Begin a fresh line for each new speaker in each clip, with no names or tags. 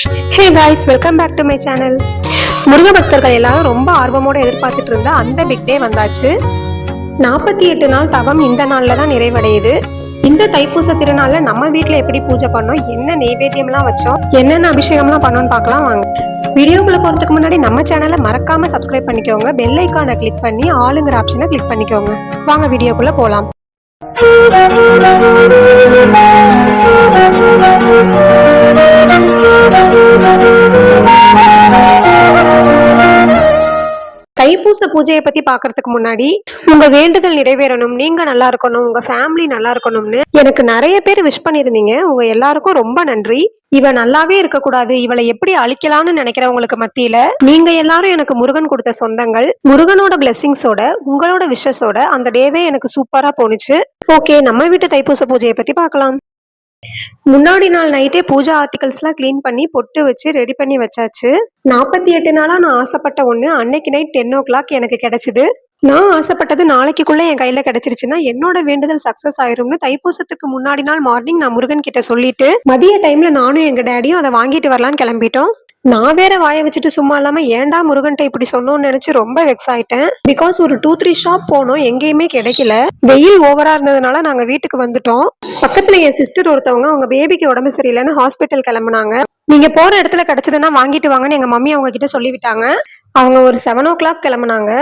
Hey guys welcome back to my channel Muruga பக்தர்கள் எல்லாரும் ரொம்ப ஆர்வமோட எதிர்பார்த்துட்டு இருந்த அந்த பிக் டே வந்தாச்சு. நாற்பத்தி எட்டு நாள் தவம் இந்த நாள்ல தான் நிறைவடையுது. இந்த தைப்பூச திருநாளில் நம்ம வீட்டில் எப்படி பூஜை பண்ணோம் என்ன நெய்வேத்தியம்லாம் வச்சோம் என்னென்ன அபிஷேகம்லாம் பண்ணோம்னு பார்க்கலாம் வாங்க. வீடியோக்குள்ள போறதுக்கு முன்னாடி நம்ம சேனலை மறக்காம சப்ஸ்கிரைப் பண்ணிக்கோங்க. பெல் ஐக்கானை கிளிக் பண்ணி ஆளுங்கிற ஆப்ஷனை கிளிக் பண்ணிக்கோங்க. வாங்க வீடியோக்குள்ள போகலாம் தைப்பூச பூஜையை பத்தி பாக்குறதுக்கு முன்னாடி உங்க வேண்டுதல் நிறைவேறணும் நீங்க நல்லா இருக்கணும் உங்க ஃபேமிலி நல்லா இருக்கணும்னு எனக்கு நிறைய பேர் விஷ் பண்ணிருந்தீங்க உங்க எல்லாருக்கும் ரொம்ப நன்றி. இவ நல்லாவே இருக்கக்கூடாது இவளை எப்படி அழிக்கலாம்னு நினைக்கிறவங்களுக்கு மத்தியில நீங்க எல்லாரும் எனக்கு முருகன் கொடுத்த சொந்தங்கள் முருகனோட பிளெஸிங்ஸோட உங்களோட விஷஸோட அந்த டேவே எனக்கு சூப்பரா போணுச்சு. ஓகே நம்ம வீட்டு தைப்பூச பூஜையை பத்தி பார்க்கலாம் முன்னாடி நாள் நைட்டே பூஜா ஆர்டிகல்ஸ்லாம் க்ளீன் பண்ணி பொட்டு வச்சு ரெடி பண்ணி வச்சாச்சு. நாற்பத்தி எட்டு நாளாக நான் ஆசைப்பட்ட ஒன்று அன்னைக்கு நைட் டென் ஓ கிளாக் எனக்கு கிடைச்சிது. நான் ஆசைப்பட்டது நாளைக்குள்ளே என் கையில் கிடைச்சிருச்சுன்னா என்னோட வேண்டுதல் சக்ஸஸ் ஆயிரும்னு தைப்பூசத்துக்கு முன்னாடி நாள் மார்னிங் நான் முருகன் கிட்ட சொல்லிட்டு மதிய டைமில் நானும் எங்கள் டேடியும் அதை வாங்கிட்டு வரலான்னு கிளம்பிட்டோம். நான் வேற வாயை வச்சுட்டு சும்மா இல்லாம ஏன்டா முருகன்ட்ட இப்படி சொன்னோம்னு நினைச்சு ரொம்ப வெக்ஸ் ஆயிட்டேன். பிகாஸ் ஒரு டூ த்ரீ ஷாப் போனோம் எங்கேயுமே கிடைக்கல. வெயில் ஓவரா இருந்ததுனால நாங்க வீட்டுக்கு வந்துட்டோம். பக்கத்துல என் சிஸ்டர் ஒருத்தவங்க அவங்க பேபிக்கு உடம்பு சரியில்லைன்னு ஹாஸ்பிட்டல் கிளம்புனாங்க. நீங்க போற இடத்துல கிடைச்சதுன்னா வாங்கிட்டு வாங்கன்னு எங்க மம்மி அவங்க கிட்ட சொல்லிவிட்டாங்க. அவங்க ஒரு செவன் ஓ கிளாக் கிளம்புனாங்க.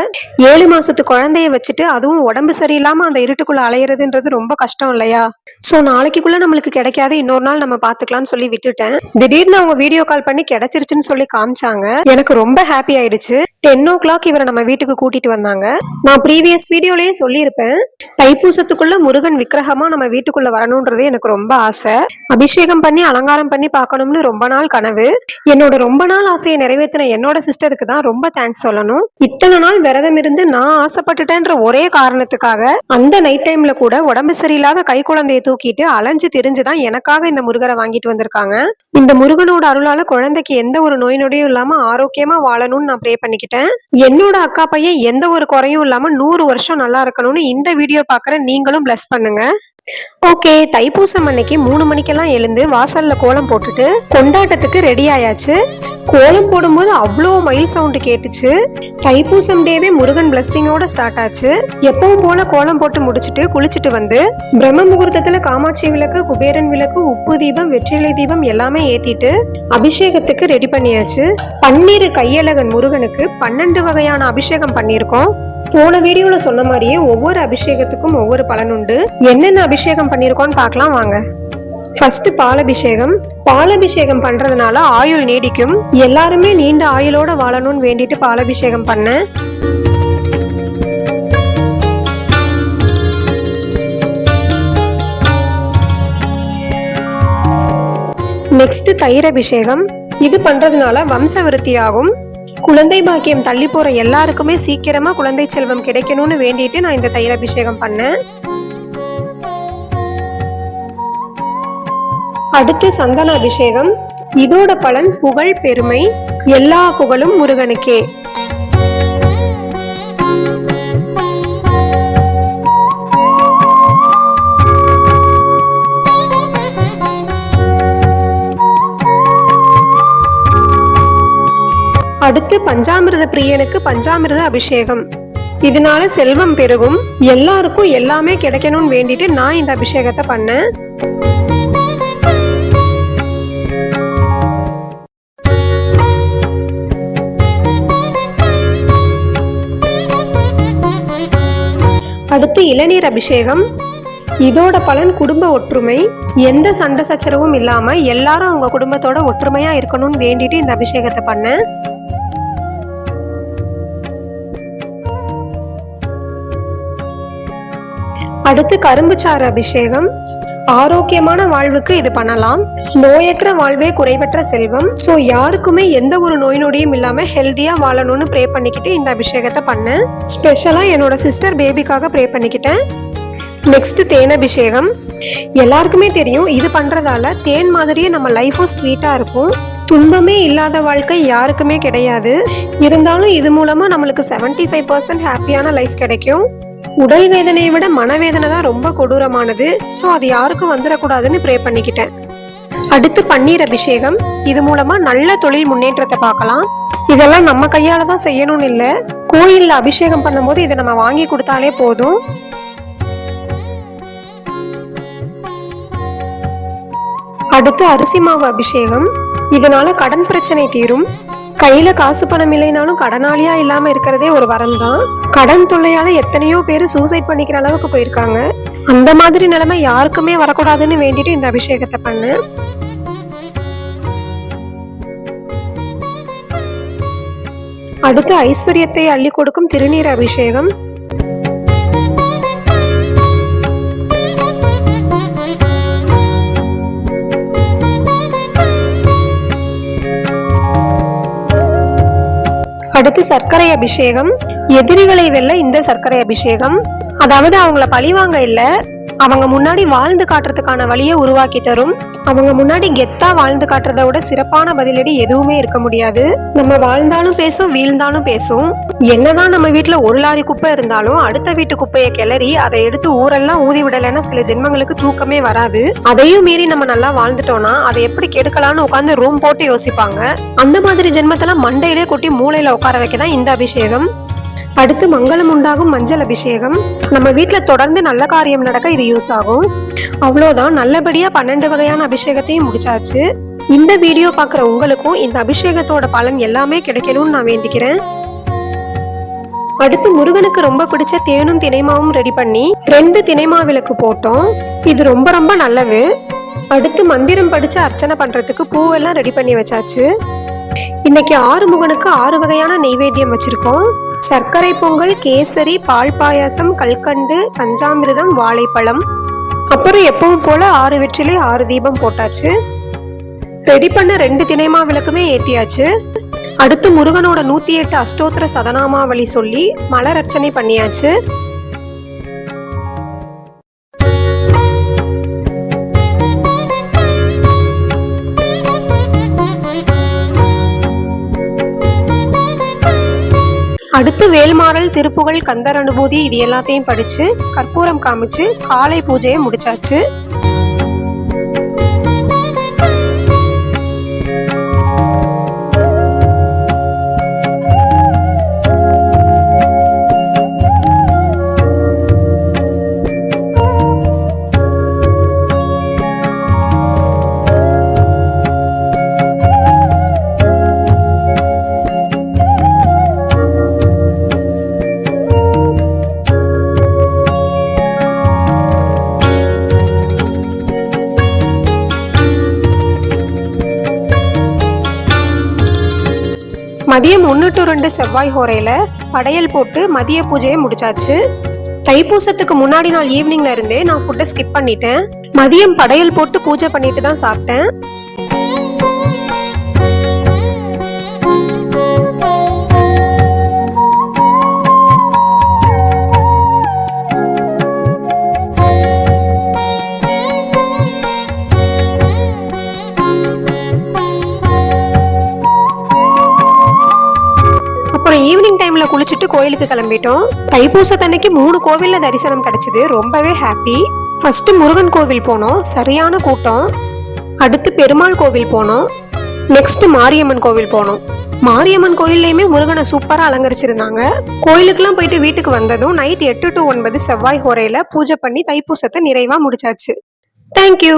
ஏழு மாசத்து குழந்தைய வச்சுட்டு அதுவும் உடம்பு சரியில்லாம அந்த இருட்டுக்குள்ள அலையிறதுன்றது ரொம்ப கஷ்டம் இல்லையா? சோ நாளைக்குள்ள நம்மளுக்கு கிடைக்காது. இன்னொரு நாள் நம்ம பாத்துக்கலாம்னு சொல்லி விட்டுட்டேன். திடீர்னு அவங்க வீடியோ கால் பண்ணி கிடைச்சிருச்சுன்னு சொல்லி காமிச்சாங்க. எனக்கு ரொம்ப ஹாப்பி ஆயிடுச்சு. டென் ஓ கிளாக் இவரை நம்ம வீட்டுக்கு கூட்டிட்டு வந்தாங்க. நான் ப்ரீவியஸ் வீடியோலயே சொல்லியிருப்பேன். தைப்பூசத்துக்குள்ள முருகன் விக்கிரகமா நம்ம வீட்டுக்குள்ள வரணும்ன்றது எனக்கு ரொம்ப ஆசை. அபிஷேகம் பண்ணி அலங்காரம் பண்ணி பார்க்கணும்னு ரொம்ப நாள் கனவு. என்னோட ரொம்ப நாள் ஆசையை நிறைவேற்றின என்னோட சிஸ்டருக்கு தான் ரொம்ப தேங்க்ஸ் சொல்லணும். இத்தனை நாள் விரதம் இருந்து நான் ஆசைப்பட்டுட்டேன்ற ஒரே காரணத்துக்காக அந்த நைட் டைம்ல கூட உடம்பு சரியில்லாத கை குழந்தையை தூக்கிட்டு அலைஞ்சு தெரிஞ்சுதான் எனக்காக இந்த முருகரை வாங்கிட்டு வந்திருக்காங்க. இந்த முருகனோட அருளால குழந்தைக்கு எந்த ஒரு நோய் நொடியும் இல்லாம ஆரோக்கியமா வாழணும்னு நான் ப்ரே பண்ணிக்கிட்டேன். என்னோட அக்கா பையன் எந்த ஒரு குறையும் இல்லாம நூறு வருஷம் நல்லா இருக்கணும்னு இந்த வீடியோ பாக்குற நீங்களும் பிளஸ் பண்ணுங்க. ஓகே தைப்பூசம் அன்னைக்கு மூணு மணிக்கெல்லாம் எழுந்து வாசல்ல கோலம் போட்டுட்டு கொண்டாட்டத்துக்கு ரெடி ஆயாச்சு. கோலம் போடும்போது அவ்வளோ மயில் சவுண்டு கேட்டுச்சு. தைப்பூசம் டேவே முருகன் பிளஸ்ஸிங்கோட ஸ்டார்ட் ஆச்சு. எப்பவும் போல கோலம் போட்டு முடிச்சுட்டு குளிச்சுட்டு வந்து பிரம்ம முகூர்த்தத்துல காமாட்சி விளக்கு குபேரன் விளக்கு உப்பு தீபம் வெற்றிலை தீபம் எல்லாமே ஏத்திட்டு அபிஷேகத்துக்கு ரெடி பண்ணியாச்சு. பன்னீர் கையழகன் முருகனுக்கு பன்னெண்டு வகையான அபிஷேகம் பண்ணியிருக்கோம். போன வீடியோல சொன்ன மாதிரியே ஒவ்வொரு அபிஷேகத்துக்கும் ஒவ்வொரு பலன் உண்டு. என்னென்ன அபிஷேகம் பண்ணியிருக்கோம்னு பார்க்கலாம் வாங்க. ஃபர்ஸ்ட் பாலபிஷேகம். பாலபிஷேகம் பண்றதுனால ஆயுள் நீடிக்கும். எல்லாருமே நீண்ட ஆயுளோட வாழணும்னு வேண்டிட்டு பாலபிஷேகம் பண்ணேன் நெக்ஸ்ட் தயிர் அபிஷேகம் இது பண்றதுனால வம்ச விருத்தியாகும். குழந்தை பாக்கியம் தள்ளி போற எல்லாருக்குமே சீக்கிரமா குழந்தை செல்வம் கிடைக்கணும்னு வேண்டிட்டு நான் இந்த தயிர் அபிஷேகம் பண்ணேன். அடுத்து சந்தன அபிஷேகம். இதோட பலன் புகழ் பெருமை. எல்லா புகழும் முருகனுக்கே. பஞ்சாமிர்த பிரியனுக்கு பஞ்சாமிரத அபிஷேகம். இதனால செல்வம் பெருகும். எல்லாருக்கும் எல்லாமே கிடைக்கணும்னு வேண்டிட்டு நான் இந்த அபிஷேகத்தை பண்ணேன். அடுத்து இளநீர் அபிஷேகம். இதோட பலன் குடும்ப ஒற்றுமை. எந்த சண்டை சச்சரவும் இல்லாம எல்லாரும் அவங்க குடும்பத்தோட ஒற்றுமையா இருக்கணும்னு வேண்டிட்டு இந்த அபிஷேகத்தை பண்ணேன். அடுத்து கரும்புச்சாறு அபிஷேகம். ஆரோக்கியமான வாழ்வுக்கு இது பண்ணலாம். நோயற்ற வாழ்வே குறைவற்ற செல்வம். ஸோ யாருக்குமே எந்த ஒரு நோய் நொடியும் இல்லாமல் ஹெல்த்தியாக வாழணும்னு ப்ரே பண்ணிக்கிட்டு இந்த அபிஷேகத்தை பண்ணேன் ஸ்பெஷலாக என்னோட சிஸ்டர் பேபிக்காக ப்ரே பண்ணிக்கிட்டேன். நெக்ஸ்ட் தேன் அபிஷேகம். எல்லாருக்குமே தெரியும் இது பண்ணுறதால தேன் மாதிரியே நம்ம லைஃபும் ஸ்வீட்டாக இருக்கும். துன்பமே இல்லாத வாழ்க்கை யாருக்குமே கிடையாது. இருந்தாலும் இது மூலமாக நம்மளுக்கு 75% ஃபைவ் பர்சன்ட் ஹாப்பியான லைஃப் கிடைக்கும். உடல் வேதனையை விட மனவேதனை தான் ரொம்ப கொடூரமானது. ஸோ அது யாருக்கும் வந்துடக்கூடாதுன்னு ப்ரே பண்ணிக்கிட்டேன். அடுத்து பன்னீர் அபிஷேகம். இது மூலமா நல்ல தொழில் முன்னேற்றத்தை பார்க்கலாம். இதெல்லாம் நம்ம கையால தான் செய்யணும்னு இல்லை. கோயில்ல அபிஷேகம் பண்ணும்போது இதை நம்ம வாங்கி கொடுத்தாலே போதும். அடுத்து அரிசி மாவு அபிஷேகம். இதனால கடன் பிரச்சனை தீரும். கையில காசு பணம் இல்லைனாலும் கடனாளியா இல்லாம இருக்கிறதே ஒரு வரம் தான் கடன் தொல்லையால எத்தனையோ பேர் சூசைட் பண்ணிக்கிற அளவுக்கு போயிருக்காங்க. அந்த மாதிரி நிலைமை யாருக்குமே வரக்கூடாதுன்னு வேண்டிட்டு இந்த அபிஷேகத்தை பண்ணேன் அடுத்து ஐஸ்வர்யத்தை அள்ளி கொடுக்கும் திருநீர் அபிஷேகம். அடுத்து சர்க்கரை அபிஷேகம். எதிரிகளை வெல்ல இந்த சர்க்கரை அபிஷேகம். அதாவது அவங்கள பழிவாங்க இல்லை அவங்க முன்னாடி வாழ்ந்து காட்டுறதுக்கான வழியை உருவாக்கி தரும். அவங்க முன்னாடி கெத்தா வாழ்ந்து காட்டுறத விட சிறப்பான பதிலடி எதுவுமே இருக்க முடியாது. நம்ம வாழ்ந்தாலும் பேசும் வீழ்ந்தாலும் பேசும். என்னதான் நம்ம வீட்டுல ஒரு லாரி குப்பை இருந்தாலும் அடுத்த வீட்டு குப்பையை கிளறி அதை எடுத்து ஊரெல்லாம் ஊதி விடலைன்னா சில ஜென்மங்களுக்கு தூக்கமே வராது. அதையும் மீறி நம்ம நல்லா வாழ்ந்துட்டோம்னா அதை எப்படி கெடுக்கலாம்னு உட்காந்து ரூம் போட்டு யோசிப்பாங்க. அந்த மாதிரி ஜென்மத்தெல்லாம் மண்டையிலே கொட்டி மூளையில உட்கார வைக்க தான் இந்த அபிஷேகம். அடுத்து மங்களம் உண்டாகும் மஞ்சள் அபிஷேகம். நம்ம வீட்டில் தொடர்ந்து நல்ல காரியம் நடக்க இது யூஸ் ஆகும். அவ்வளோதான். நல்லபடியாக பன்னெண்டு வகையான அபிஷேகத்தையும் முடிச்சாச்சு. இந்த வீடியோ பார்க்குற உங்களுக்கும் இந்த அபிஷேகத்தோட பலன் எல்லாமே கிடைக்கணும்னு நான் வேண்டிக்கிறேன். அடுத்து முருகனுக்கு ரொம்ப பிடிச்ச தேனும் தினைமாவும் ரெடி பண்ணி ரெண்டு தினைமா விளக்கு போட்டோம். இது ரொம்ப ரொம்ப நல்லது. அடுத்து மந்திரம் படிச்சு அர்ச்சனை பண்றதுக்கு பூவெல்லாம் ரெடி பண்ணி வச்சாச்சு. இன்னைக்கு ஆறு முகனுக்கு ஆறு வகையான நெய்வேத்தியம் வச்சிருக்கோம். சர்க்கரை பொங்கல் கேசரி பால் பாயாசம் கல்கண்டு பஞ்சாமிர்தம் வாழைப்பழம். அப்புறம் எப்பவும் போல ஆறு வெற்றிலே ஆறு தீபம் போட்டாச்சு. ரெடி பண்ண ரெண்டு தினைமா விளக்குமே ஏத்தியாச்சு. அடுத்து முருகனோட நூத்தி எட்டு அஷ்டோத்திர சதனாமாவளி சொல்லி மலர் அர்ச்சனை பண்ணியாச்சு. அடுத்து வேல்மாறல் திருப்புகழ் கந்தர் அனுபூதி இது எல்லாத்தையும் படிச்சு கற்பூரம் காமிச்சு காலை பூஜையை முடிச்சாச்சு. மதியம் ஒன்று டு ரெண்டு செவ்வாய் ஹோரையில் படையல் போட்டு மதிய பூஜையை முடிச்சாச்சு. தைப்பூசத்துக்கு முன்னாடி நாள் ஈவினிங்ல இருந்தே நான் ஃபுட்டை ஸ்கிப் பண்ணிட்டேன். மதியம் படையல் போட்டு பூஜை பண்ணிட்டு தான் சாப்பிட்டேன். குளிச்சுட்டு கோயிலுக்கு கிளம்பிட்டோம். தைப்பூசத்தன்னைக்கு மூணு கோவில்ல தரிசனம் கிடைச்சது. ரொம்பவே ஹாப்பி ஃபர்ஸ்ட் முருகன் கோவில் போனோம். சரியான கூட்டம். அடுத்து பெருமாள் கோவில் போனோம். நெக்ஸ்ட் மாரியம்மன் கோவில் போனோம். மாரியம்மன் கோயில்லையுமே முருகனை சூப்பராக அலங்கரிச்சிருந்தாங்க. கோயிலுக்குலாம் போயிட்டு வீட்டுக்கு வந்ததும் நைட் எட்டு டு ஒன்பது செவ்வாய் ஹோரையில பூஜை பண்ணி தைப்பூசத்தை நிறைவா முடிச்சாச்சு. தேங்க்யூ